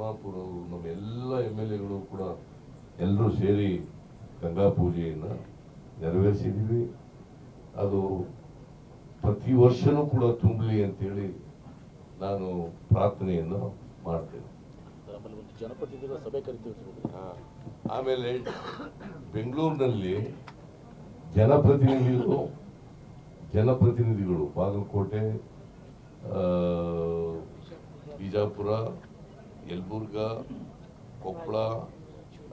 ತಿಮ್ಮಾಪುರ ಅವರು ನಮ್ಮ ಎಲ್ಲ ಎಂ ಎಲ್ ಎಗಳು ಕೂಡ ಎಲ್ಲರೂ ಸೇರಿ ಗಂಗಾ ಪೂಜೆಯನ್ನು ನೆರವೇರಿಸಿದ್ದೀವಿ. ಅದು ಪ್ರತಿ ವರ್ಷನೂ ಕೂಡ ತುಂಬಲಿ ಅಂತೇಳಿ ನಾನು ಪ್ರಾರ್ಥನೆಯನ್ನು ಮಾಡ್ತೇನೆ. ಆಮೇಲೆ ಬೆಂಗಳೂರಿನಲ್ಲಿ ಜನಪ್ರತಿನಿಧಿಗಳು ಜನಪ್ರತಿನಿಧಿಗಳು ಬಾಗಲಕೋಟೆ ಆ, ಬಿಜಾಪುರ ಯಲಬುರ್ಗ ಕೊಪ್ಪಳ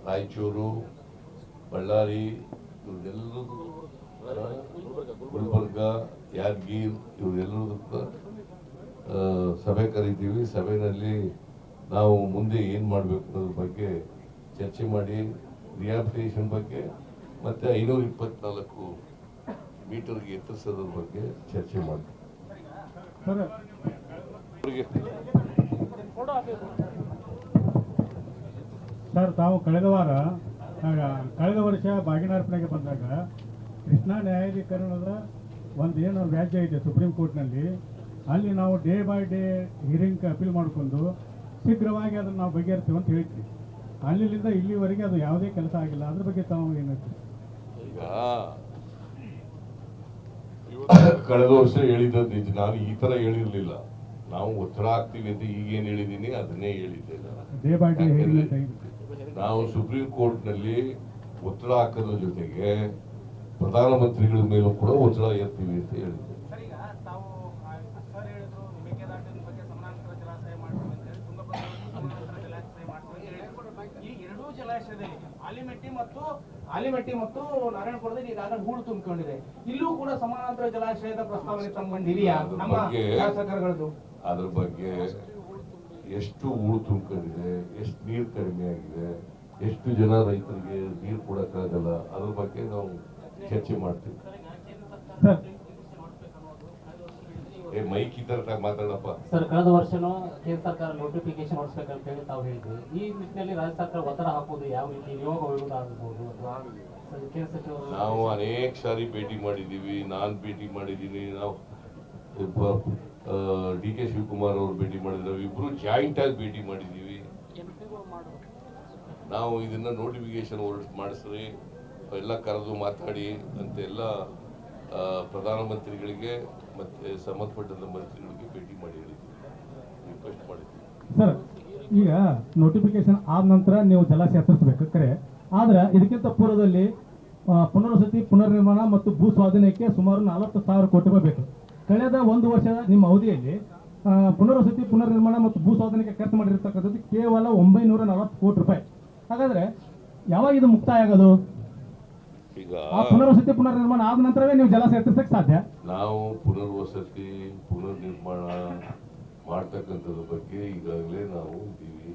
ರಾಯಚೂರು ಬಳ್ಳಾರಿ ಇವರೆಲ್ಲರೂ ಗುಲ್ಬರ್ಗ ಯಾದಗಿರ್ ಇವರೆಲ್ಲರೂ ಕೂಡ ಸಭೆ ಕರಿತೀವಿ. ಸಭೆಯಲ್ಲಿ ನಾವು ಮುಂದೆ ಏನು ಮಾಡಬೇಕು ಅನ್ನೋದ್ರ ಬಗ್ಗೆ ಚರ್ಚೆ ಮಾಡಿ ರಿಹಾಬಿಟೇಷನ್ ಬಗ್ಗೆ ಮತ್ತು ಐನೂರ ಇಪ್ಪತ್ನಾಲ್ಕು ಮೀಟರ್ಗೆ ಎತ್ತರಿಸೋದ್ರ ಬಗ್ಗೆ ಚರ್ಚೆ ಮಾಡ್ತೀವಿ. ಸರ್ ತಾವು ಕಳೆದ ವಾರ ಕಳೆದ ವರ್ಷ ಬಾಗಿನಾರ್ಪಣೆಗೆ ಬಂದಾಗ ಕೃಷ್ಣಾ ನ್ಯಾಯಾಧೀಕರಣದ ಒಂದು ಏನು ವ್ಯಾಜ್ಯ ಇದೆ ಸುಪ್ರೀಂ ಕೋರ್ಟ್ನಲ್ಲಿ. ಅಲ್ಲಿ ನಾವು day by day hearing appeal ಮಾಡಿಕೊಂಡು ಶೀಘ್ರವಾಗಿ ಅದನ್ನು ನಾವು ಬಗೆಹರಿಸ್ತೀವಿ ಅಂತ ಹೇಳ್ತೀವಿ ಅಲ್ಲಿಂದ ಇಲ್ಲಿವರೆಗೆ ಅದು ಯಾವುದೇ ಕೆಲಸ ಆಗಿಲ್ಲ. ಅದ್ರ ಬಗ್ಗೆ ತಾವು ಏನು ಹೇಳ್ತೀರಿ? ಈಗ ಕಳೆದ ವರ್ಷ ಹೇಳಿದ ನಿಜ. ನಾನು ಈ ತರ ಹೇಳಿರ್ಲಿಲ್ಲ. ನಾವು ಒತ್ತಡ ಆಗ್ತೀವಿ ಅಂತ ಈಗೇನು ಹೇಳಿದ್ದೀನಿ ಅದನ್ನೇ ಹೇಳಿದ್ದೆ ನಾವು ಸುಪ್ರೀಂ ಕೋರ್ಟ್ನಲ್ಲಿ ಒತ್ತಡ ಹಾಕೋದ್ರ ಜೊತೆಗೆ ಪ್ರಧಾನಮಂತ್ರಿಗಳ ಮೇಲೂ ಕೂಡ ಒತ್ತಡ ಎತ್ತೀವಿ ಅಂತ ಹೇಳಿದ್ದೆ ಸರಿ ಈಗ ತಾವು ಸರ್ ಹೇಳಿದ್ರು ಮೇಕೆದಾಟಿನ ಬಗ್ಗೆ ಸಮಾನಾಂತರ ಜಲಾಶಯ ಮಾಡ್ತೀವಿ ಅಂತ ಹೇಳಿ ತುಂಗಭದ್ರಾ ಸಮಾನಾಂತರ ಜಲಾಶಯ ಮಾಡ್ತೀವಿ ಅಂತ ಹೇಳಿ ಈ ಎರಡೂ ಜಲಾಶಯದಲ್ಲಿ ಆಲಿಮೆಟ್ಟಿ ಮತ್ತು ಆಲಿಮೆಟ್ಟಿ ಮತ್ತು ನಾರಾಯಣಪುರದಲ್ಲಿ ಈಗಾಗಲೇ ಹೂಳು ತುಂಬಿಕೊಂಡಿದೆ. ಇಲ್ಲೂ ಕೂಡ ಸಮಾನಾಂತರ ಜಲಾಶಯದ ಪ್ರಸ್ತಾವನೆ ತಮ್ಮ ನಮ್ಮ ಶಾಸಕರುಗಳದ್ದು. ಅದ್ರ ಬಗ್ಗೆ ಎಷ್ಟು ಹೂಳು ತುಂಬಿಕೊಂಡಿದೆ ಎಷ್ಟು ನೀರು ಕಡಿಮೆ ಆಗಿದೆ ಎಷ್ಟು ಜನ ರೈತರಿಗೆ ನೀರು ಕೊಡಕ್ಕಾಗಲ್ಲ ಅದ್ರ ಬಗ್ಗೆ ನಾವು ಚರ್ಚೆ ಮಾಡ್ತೀವಿ. ಏ ಮೈಕ್ ಇದ್ದಾಗ ಮಾತಾಡಪ್ಪ. ಸರ್ ಕಳೆದ ವರ್ಷನೂ ಕೇಂದ್ರ ಸರ್ಕಾರ ನೋಟಿಫಿಕೇಶನ್ ಹೊರಡಿಸ್ಬೇಕಂತ ಹೇಳಿ ತಾವು ಹೇಳಿದ್ವಿ. ಈ ನಿಟ್ಟಿನಲ್ಲಿ ರಾಜ್ಯ ಸರ್ಕಾರ ಒತ್ತಡ ಹಾಕೋದು ಯಾವ ರೀತಿ ನಿಯೋಗ ಸಚಿವರು ನಾವು ಅನೇಕ ಸಾರಿ ಭೇಟಿ ಮಾಡಿದ್ದೀವಿ ನಾನು ಭೇಟಿ ಮಾಡಿದ್ದೀನಿ ನಾವು ಡಿ ಕೆ ಶಿವಕುಮಾರ್ ಅವರು ಭೇಟಿ ಮಾಡಿದ್ರು. ಇಬ್ರು ಜಾಯಿಂಟ್ ಆಗಿ ಭೇಟಿ ಮಾಡಿದ್ದೀವಿ ನಾವು ಇದನ್ನ ನೋಟಿಫಿಕೇಶನ್ ಹೊರಡಿಸ್ ಮಾಡಿಸ್ರಿ. ಎಲ್ಲ ಕರೆದು ಮಾತಾಡಿ ಅಂತ ಎಲ್ಲ ಆ, ಪ್ರಧಾನಮಂತ್ರಿಗಳಿಗೆ ಮತ್ತೆ ಸಂಬಂಧಪಟ್ಟಂತ ಮಂತ್ರಿಗಳಿಗೆ ಭೇಟಿ ಮಾಡಿ ರಿಕ್ವೆಸ್ಟ್ ಮಾಡಿದ್ದೀವಿ ಸರ್ ಈಗ ನೋಟಿಫಿಕೇಶನ್ ಆದ ನಂತರ ನೀವು ಜಲಾಶಯ ಹತ್ತಿಸ್ಬೇಕು ಕರೆ. ಆದರೆ ಇದಕ್ಕಿಂತ ಪೂರ್ವದಲ್ಲಿ ಪುನರ್ವಸತಿ ಪುನರ್ನಿರ್ಮಾಣ ಮತ್ತು ಭೂ ಸ್ವಾಧೀನಕ್ಕೆ ಸುಮಾರು ನಲವತ್ತು ಸಾವಿರ ಕೋಟಿ ರೂಪಾಯಿ ಬೇಕು. ಕಳೆದ ಒಂದು ವರ್ಷದ ನಿಮ್ಮ ಅವಧಿಯಲ್ಲಿ ಪುನರ್ವಸತಿ ಪುನರ್ನಿರ್ಮಾಣ ಮತ್ತು ಭೂ ಸಾಧನೆಗೆ ಖರ್ಚು ಮಾಡಿರ್ತಕ್ಕಂಥದ್ದು ಕೇವಲ ಒಂಬೈನೂರ ನಲವತ್ತು ಕೋಟಿ ರೂಪಾಯಿ. ಹಾಗಾದ್ರೆ ಯಾವಾಗ ಇದು ಮುಕ್ತಾಯ ಆಗೋದು ಈಗ ಆ ಪುನರ್ವಸತಿ ಪುನರ್ನಿರ್ಮಾಣ ಆದ ನಂತರವೇ ನೀವು ಜಲಾಶಯ ಎತ್ತರಿಸಕ್ಕೆ ಸಾಧ್ಯ? ನಾವು ಪುನರ್ವಸತಿ ಪುನರ್ನಿರ್ಮಾಣ ಮಾಡ್ತಕ್ಕಂಥದ್ರ ಬಗ್ಗೆ ಈಗಾಗಲೇ ನಾವು ಇದ್ದೀವಿ.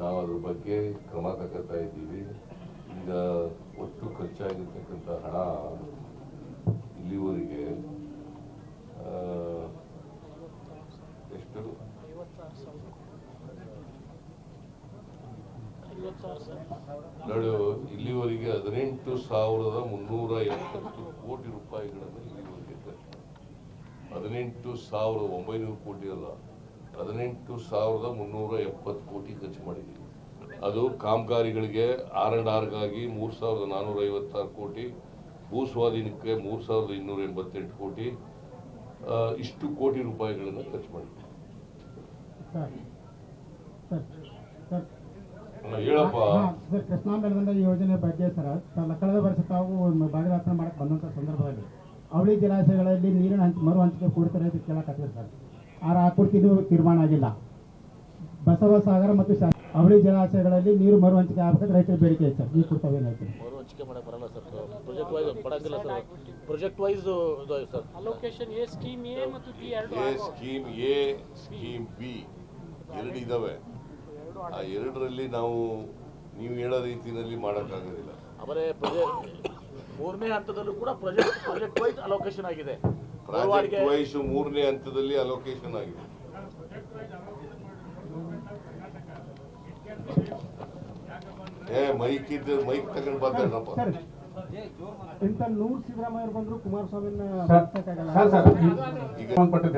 ನಾವು ಅದ್ರ ಬಗ್ಗೆ ಕ್ರಮ ತಗೋತಾ ಇದ್ದೀವಿ. ಈಗ ಒಟ್ಟು ಖರ್ಚಾಗಿರ್ತಕ್ಕಂಥ ಹಣ ಇಲ್ಲಿವರೆಗೆ ಎಷ್ಟು ನೋಡು, ಇಲ್ಲಿವರೆಗೆ ಹದಿನೆಂಟು ಸಾವಿರದ ಮುನ್ನೂರ ಎಪ್ಪತ್ತು ಕೋಟಿ ರೂಪಾಯಿಗಳನ್ನು ಇಲ್ಲಿವರೆಗೆ ಖರ್ಚು. ಹದಿನೆಂಟು ಸಾವಿರದ ಒಂಬೈನೂರು ಕೋಟಿ ಅಲ್ಲ, ಹದಿನೆಂಟು ಸಾವಿರದ ಮುನ್ನೂರ ಎಪ್ಪತ್ತು ಕೋಟಿ ಖರ್ಚು ಮಾಡಿದ್ದೀವಿ ಅದು ಕಾಮಗಾರಿಗಳಿಗೆ ಆರ್ ಅಂಡ್ ಆರ್ಗಾಗಿ ಮೂರು ಸಾವಿರದ ನಾನ್ನೂರ ಐವತ್ತಾರು ಕೋಟಿ ಭೂ ಸ್ವಾಧೀನಕ್ಕೆ ಮೂರು ಸಾವಿರದ ಇನ್ನೂರ ಎಂಬತ್ತೆಂಟು ಕೋಟಿ ಇಷ್ಟು ಕೋಟಿ ರೂಪಾಯಿಗಳನ್ನು ಖರ್ಚು ಆ, ಹೇಳಪ್ಪ. ಮೇಲ್ದಂಡ ಯೋಜನೆ ಬಗ್ಗೆ ಸರ್ ಕಳೆದ ವರ್ಷ ತಾವು ಬಾಗಿಲಾಪನೆ ಮಾಡಕ್ಕೆ ಬಂದಂತ ಸಂದರ್ಭದಲ್ಲಿ ಅವಳಿ ಜಲಾಶಯಗಳಲ್ಲಿ ನೀರಿನ ಹಂಚ ಮರು ಹಂಚಿಕೆ ಕೂಡ್ತಾರೆ ಅಂತ ಕೇಳಕತ್ತೀವಿ ಸರ್. ಆ ಕುರಿತು ತೀರ್ಮಾನ ಆಗಿಲ್ಲ. ಬಸವಸಾಗರ ಮತ್ತು ಶಾ ಅವಳಿ ಜಲಾಶಯಗಳಲ್ಲಿ ನೀರು ಮರು ಹಂಚಿಕೆ ಆಗ್ಬೇಕಾದ್ರೆ ರೈತರ ಬೇಡಿಕೆ ಐತೆ ಸರ್ ಈ ಕುರಿತು ಏನು ಹೇಳ್ತೀರಿ? ಮರು ಹಂಚಿಕೆ ಮಾಡಕ್ ಬರಲ್ಲ sir. Project wise sir. Project wise ಇದು sir. Allocation A scheme A ಮತ್ತು ಬಿ ಎರಡು A scheme A scheme B ಎರಡು ಇದಾವೆ. ಆ ಎರಡರಲ್ಲಿ ನಾವು ನೀವು ಹೇಳೋ ರೀತಿಯಲ್ಲಿ ಮಾಡೋಕ್ಕಾಗೋದಿಲ್ಲ ಅವರೇ ಪ್ರಾಜೆಕ್ಟ್ ಮೂರನೇ ಹಂತದಲ್ಲೂ ಕೂಡ ಪ್ರಾಜೆಕ್ಟ್ ಪ್ರಾಜೆಕ್ಟ್ ವೈಸ್ ಅಲೋಕೇಶನ್ ಆಗಿದೆ. ಪ್ರಾಜೆಕ್ಟ್ ವೈಸ್ ಮೂರನೇ ಹಂತದಲ್ಲಿ ಅಲೋಕೇಶನ್ ಆಗಿದೆ. ಏ ಮೈಕ್ ಇದ್ದ ಮೈಕ್ ತಗೊಂಡ್ ಬಂದೇನಪ್ಪ ನೂರು ಸಿದ್ದರಾಮಯ್ಯ ಬಂದ್ರು ಕುಮಾರಸ್ವಾಮಿನ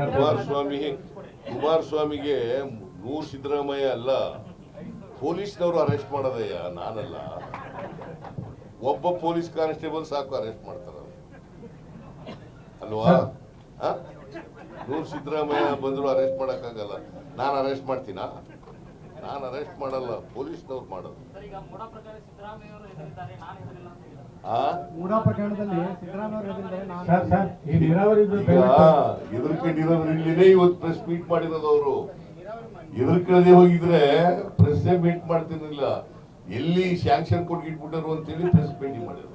ಕುಮಾರಸ್ವಾಮಿ ಕುಮಾರಸ್ವಾಮಿಗೆ ನೂರ್ ಸಿದ್ದರಾಮಯ್ಯ ಅಲ್ಲ ಪೊಲೀಸ್ನವರು ಅರೆಸ್ಟ್ ಮಾಡೋದಯ್ಯ ನಾನಲ್ಲ. ಒಬ್ಬ ಪೊಲೀಸ್ ಕಾನ್ಸ್ಟೇಬಲ್ ಸಾಕು ಅರೆಸ್ಟ್ ಮಾಡ್ತಾರ ಅಲ್ವಾ? ಆ? ನೂರ್ ಸಿದ್ದರಾಮಯ್ಯ ಬಂದ್ರು ಅರೆಸ್ಟ್ ಮಾಡಕ್ಕಾಗಲ್ಲ. ನಾನು ಅರೆಸ್ಟ್ ಮಾಡ್ತೀನಾ? ನಾನು ಅರೆಸ್ಟ್ ಮಾಡಲ್ಲ ಪೊಲೀಸ್ನವ್ರು ಮಾಡೋದು. ಇಲ್ಲಿನೇ ಇವತ್ತು ಪ್ರೆಸ್ ಮೀಟ್ ಮಾಡಿರೋದು ಅವರು. ಎದುರ್ಕೊಳ್ಳದೆ ಹೋಗಿದ್ರೆ ಪ್ರೆಸ್ ಮೀಟ್ ಮಾಡ್ತಿರ್ಲಿಲ್ಲ ಎಲ್ಲಿ ಸ್ಯಾಂಕ್ಷನ್ ಕೊಟ್ಟಿಟ್ಬಿಟ್ಟರು ಅಂತೇಳಿ ಪ್ರೆಸ್ ಮೀಟಿಂಗ್ ಮಾಡಿದ್ರು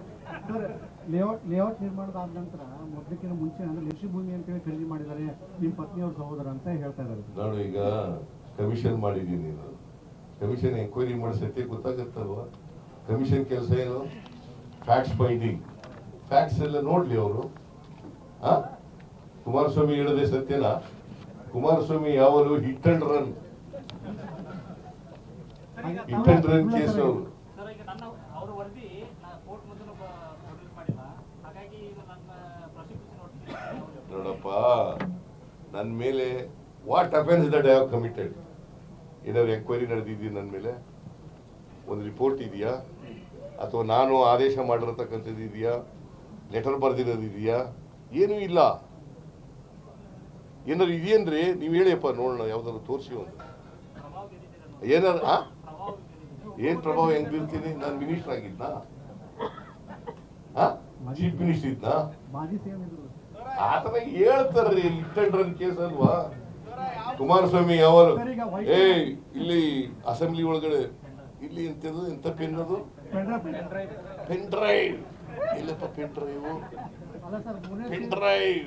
ಸರ್ ಲೇಔಟ್ ಲೇಔಟ್ ನಿರ್ಮಾಣದ ನಂತರ ಮೊದಲಕ್ಕಿಂತ ಮುಂಚೆ ಅಂದ್ರೆ ಕೃಷಿ ಭೂಮಿ ಅಂತೇಳಿ ಖರೀದಿ ಮಾಡಿದ್ದಾರೆ ನಿಮ್ಮ ಪತ್ನಿಯವ್ರ ಸಹೋದರ ಅಂತ ಹೇಳ್ತಾ ಇದ್ದಾರೆ. ನಾನು ಈಗ ಕಮಿಷನ್ ಮಾಡಿದ್ದೀನಿ ನಾನು. ಕಮಿಷನ್ ಎಂಕ್ವೈರಿ ಮಾಡಿಸತ್ತೆ ಗೊತ್ತಾಗತ್ತಲ್ವ? ಗೊತ್ತಾಗತ್ತಲ್ವಾ ಕಮಿಷನ್ ಕೆಲಸ ಏನು? ಫ್ಯಾಕ್ಟ್ಸ್ ಫೈಂಡಿಂಗ್ ಫ್ಯಾಕ್ಟ್ಸ್ ಎಲ್ಲ ನೋಡ್ಲಿ ಅವರು. ಆ? ಕುಮಾರಸ್ವಾಮಿ ಹೇಳದೆ ಸತ್ಯನಾ? ಕುಮಾರಸ್ವಾಮಿ ಯಾವಾಗಲೂ hit and run hit and run case ಅವರು. ನೋಡಪ್ಪ ನನ್ನ ಮೇಲೆ what offence that I have committed ಏನಾದ್ರು ಎಂಕ್ವೈರಿ ನಡೆದಿದ್ದೀನಿ ನನ್ನ ಮೇಲೆ? ಒಂದು ರಿಪೋರ್ಟ್ ಇದೆಯಾ? ಅಥವಾ ನಾನು ಆದೇಶ ಮಾಡಿರತಕ್ಕಂಥದ್ದು ಇದೆಯಾ? ಲೆಟರ್ ಬರೆದಿರೋದಿದೆಯಾ ಏನೂ ಇಲ್ಲ. ಏನಾದ್ರು ಇದೆಯಂದ್ರೆ ನೀವು ಹೇಳಿಯಪ್ಪ ನೋಡೋಣ ಯಾವ್ದಾದ್ರು ತೋರಿಸಿ ಒಂದು. ಏನಾದ್ರು ಆ? ಏನು ಪ್ರಭಾವ ಹೆಂಗ್ ಬೀರ್ತೀನಿ ನಾನು ಮಿನಿಸ್ಟರ್ ಆಗಿದ್ನಾ? ಚೀಫ್ ಮಿನಿಸ್ಟರ್ ಇದ್ನಾ? ಆ ಥರ ಹೇಳ್ತಾರ್ರಿ ಹಿಟ್ ಅಂಡ್ ರನ್ ಕೇಸ್ ಅಲ್ವಾ? ಕುಮಾರಸ್ವಾಮಿ ಅವರು ಏ ಇಲ್ಲಿ ಅಸೆಂಬ್ಲಿ ಒಳಗಡೆ ಇಲ್ಲಿ ಎಂತದು ಎಂತ ಪೆನ್ ಅದು? ಪೆನ್ ಡ್ರೈವ್ ಇಲ್ಲಪ್ಪ ಪೆನ್ ಡ್ರೈವ್ ಪೆನ್ ಡ್ರೈವ್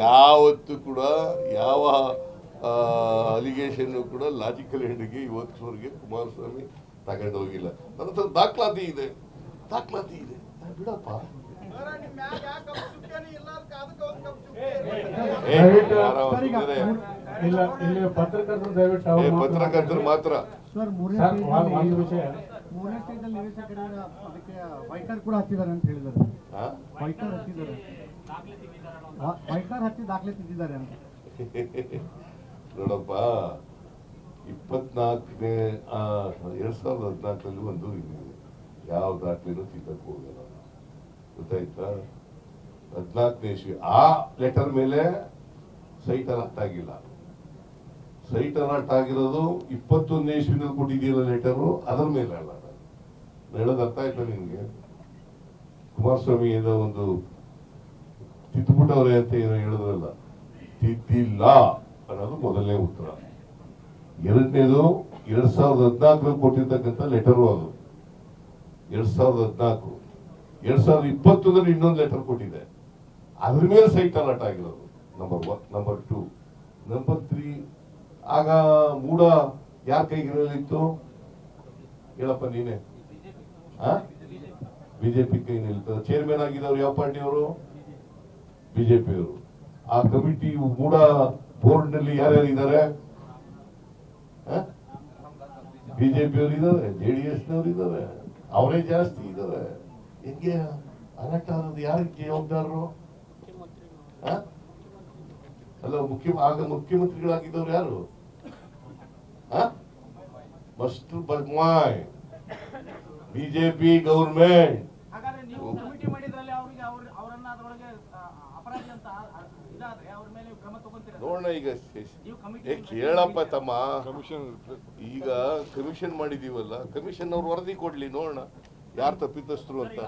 ಯಾವತ್ತು ಕೂಡ ಯಾವ ಅಲಿಗೇಷನ್ ಕೂಡ ಲಾಜಿಕಲ್ ಹೆಡ್ಗೆ ಇವತ್ತುವರೆಗೆ ಕುಮಾರಸ್ವಾಮಿ ತಗೊಂಡೋಗಿಲ್ಲ. ನನ್ನ ಹತ್ರ ದಾಖಲಾತಿ ಇದೆ. ದಾಖಲಾತಿ ಇದೆ. ಬಿಡಪ್ಪ. ಪತ್ರಕರ್ತರು ಮಾತ್ರ. ವಿಷಯ. ಮೂರನೇ ಅದಕ್ಕೆ ವೈಕರ್ ಕೂಡ ಹತ್ತಿದ್ದಾರೆ ಅಂತ ಹೇಳಿದ್ದಾರೆ? ವೈಕರ್ ಹತ್ತಿದ್ದಾರೆ ವೈಕರ್ ಹಚ್ಚಿ ದಾಖಲೆ ತಿದ್ದಿದ್ದಾರೆ ಅಂತ. ನೋಡಪ್ಪ ಇಪ್ಪತ್ನಾಲ್ಕನೇ ಎರಡ್ ಸಾವಿರದ ಹದಿನಾಲ್ಕರಲ್ಲಿ ಒಂದು ಯಾವ ದಾಖಲೆನೂ ತಿದ್ದಕ್ಕೆ ಹೋಗಲ್ಲ. ಗೊತ್ತಾಯ್ತಾ? ಹದಿನಾಲ್ಕನೇ ಇಸ್ವಿ ಆ ಲೆಟರ್ ಮೇಲೆ ಸೈಟ್ ಅಲರ್ಟ್ ಆಗಿಲ್ಲ ಸೈಟ್ ಅಲರ್ಟ್ ಆಗಿರೋದು ಇಪ್ಪತ್ತೊಂದನೇ ಇಸ್ವಿನಲ್ಲಿ ಕೊಟ್ಟಿದ್ದೀರ ಲೆಟರು ಅದರ ಮೇಲೆ ನಾನು ಹೇಳೋದು ಅರ್ಥ ಆಯ್ತಾ ನಿಮಗೆ? ಕುಮಾರಸ್ವಾಮಿ ಏನೋ ಒಂದು ತಿದ್ದುಬಿಟ್ಟವ್ರೆ ಅಂತ ಏನೋ ಹೇಳಿದ್ರಲ್ಲ. ತಿದ್ದಿಲ್ಲ ಅನ್ನೋದು ಮೊದಲನೇ ಉತ್ತರ. ಎರಡನೇದು ಎರಡ್ ಸಾವಿರದ ಹದಿನಾಲ್ಕರಲ್ಲಿ ಕೊಟ್ಟಿರ್ತಕ್ಕಂಥ ಲೆಟರು ಅದು. ಎರಡ್ ಸಾವಿರದ ಹದಿನಾಲ್ಕು. ಎರಡ್ ಸಾವಿರದ ಇಪ್ಪತ್ತೊಂದರಲ್ಲಿ ಇನ್ನೊಂದು ಲೆಟರ್ ಕೊಟ್ಟಿದೆ. ಅದ್ರ ಮೇಲೆ ಸೈಟ್ ಅಲರ್ಟ್ ಆಗಿರೋದು. Number one number two number three ಆಗ ಮೂಡ ಯಾರ ಕೈಗಿರಲಿತ್ತು ಹೇಳಪ್ಪ ನೀನೆ. ಬಿಜೆಪಿ ಕೈ ನಿಲ್ತದೆ. ಚೇರ್ಮನ್ ಆಗಿದ್ದವ್ರು ಯಾವ ಪಾರ್ಟಿಯವರು? ಬಿಜೆಪಿಯವರು. ಆ ಕಮಿಟಿ ಮೂಡ ಬೋರ್ಡ್ನಲ್ಲಿ ಯಾರ್ಯಾರು ಇದ್ದಾರೆ? ಬಿಜೆಪಿಯವರು ಇದ್ದಾರೆ ಜೆಡಿಎಸ್ ನವರು ಇದ್ದಾರೆ. ಅವರೇ ಜಾಸ್ತಿ ಇದ್ದಾರೆ. ಹೆಂಗೆ ಅಲರ್ಟ್ ಆಗೋದು ಯಾರಿಗೆ ಜವಾಬ್ದಾರರು? ಅಲ್ಲ ಮುಖ್ಯ ಆಗ ಮುಖ್ಯಮಂತ್ರಿಗಳಾಗಿದ್ದವ್ರು ಯಾರು? ಫಸ್ಟ್ ಬಗ್ಮಾಯ್ ಬಿಜೆಪಿ ಗೌರ್ಮೆಂಟ್ ನೋಡೋಣ ಈಗ ಕೇಳಪ್ಪ ತಮ್ಮ. ಈಗ ಕಮಿಷನ್ ಮಾಡಿದೀವಲ್ಲ ಕಮಿಷನ್ ಅವ್ರು ವರದಿ ಕೊಡ್ಲಿ ನೋಡೋಣ. ಯಾರು ತಪ್ಪಿತಸ್ಥರು ಅಂತ.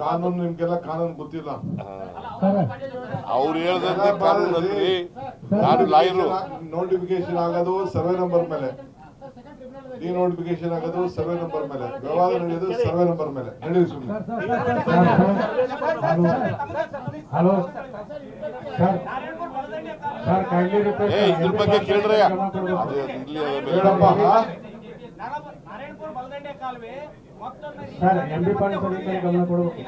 ಕಾನೂನು ನಿಮ್ಗೆಲ್ಲ ಕಾನೂನು ಗೊತ್ತಿಲ್ಲ ಅವ್ರು ಹೇಳ್ದಂತೆ ಯಾರು ನಾನು ಲಾಯರು ನೋಟಿಫಿಕೇಶನ್ ಆಗೋದು ಸರ್ವೆ ನಂಬರ್ ಮೇಲೆ ಡಿ ನೋಟಿಫಿಕೇಶನ್ ಆಗೋದು ಸರ್ವೆ ನಂಬರ್ ಮೇಲೆ ವ್ಯವಹಾರ ನಡೆಯೋದು ಸರ್ವೆ ನಂಬರ್ ಮೇಲೆ ನಡೀರಿ ಸುಮ್ಮನೆ ಹಲೋ ಸರ್ ಇದ್ರ ಬಗ್ಗೆ ಕೇಳ್ರೆ ಹೇಳಪ್ಪ sir M B Patil sir ಗಮನ ಕೊಡಬೇಕು.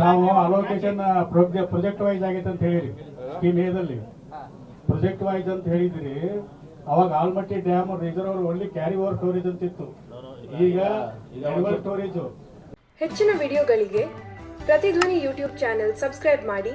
ತಾವು ಅಲೋಕೇಶನ್ ಪ್ರೊಜೆಕ್ಟ್ ವೈಸ್ ಆಗೈತೆ ಅಂತ ಹೇಳಿರಿ. ಸ್ಕೀಮ್ ಏದಲ್ಲಿ ಪ್ರೊಜೆಕ್ಟ್ ವೈಸ್ ಅಂತ ಹೇಳಿದ್ರಿ. ಅವಾಗ ಆಲ್ಮಟ್ಟಿ ಡ್ಯಾಮ್ ರಿಸರ್ವರ್ ಒಳ್ಳೆ ಕ್ಯಾರಿ ಓವರ್ ಸ್ಟೋರೇಜ್ ಅಂತ ಇತ್ತು. ಈಗ ಸ್ಟೋರೇಜ್ ಹೆಚ್ಚಿನ ವಿಡಿಯೋಗಳಿಗೆ ಪ್ರತಿಧ್ವನಿ ಯೂಟ್ಯೂಬ್ ಚಾನೆಲ್ ಸಬ್ಸ್ಕ್ರೈಬ್ ಮಾಡಿ.